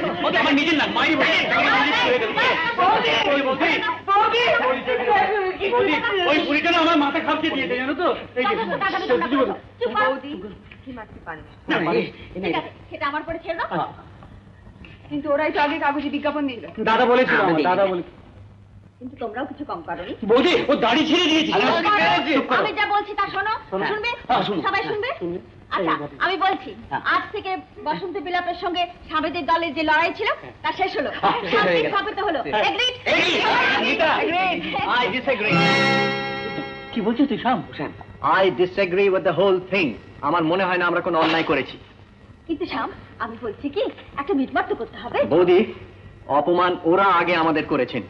দিন না মাই বলি ওই বলছি ওই বুড়িটা না আমার মাথা খাপছে দিয়েছে জানো তো? এই যে, না। সেটা আমার পরে ছেড়ে দাও। কিন্তু ওরাই তো আগে কাগজে বিজ্ঞাপন দিল দাদা বলেছিল দাদা বলে কিন্তু তোমরাও কিছু কম করোনি বৌদি ও দাড়ি ছেড়ে দিয়েছে। আমি যা বলছি তা শোনো। শুনবে? হ্যাঁ, সবাই শুনবে? শুনবে। আচ্ছা আমি বলছি হ্যাঁ। আজ থেকে বসন্ত বিলাপের সঙ্গে সাবেদের দলের যে লড়াই ছিল তা শেষ হলো। হ্যাঁ, হয়ে। স্থাপিত হলো। হ্যাঁ। কি বলছিস তুই শাম? I disagree with the whole thing. আমার মনে হয় না আমরা কোনো অন্যায় করেছি। কিন্তু শ্যাম আমি বলছি কি একটা মিটমাট তো করতে হবে। বৌদি অপমান ওরা আগে আমাদের করেছেন।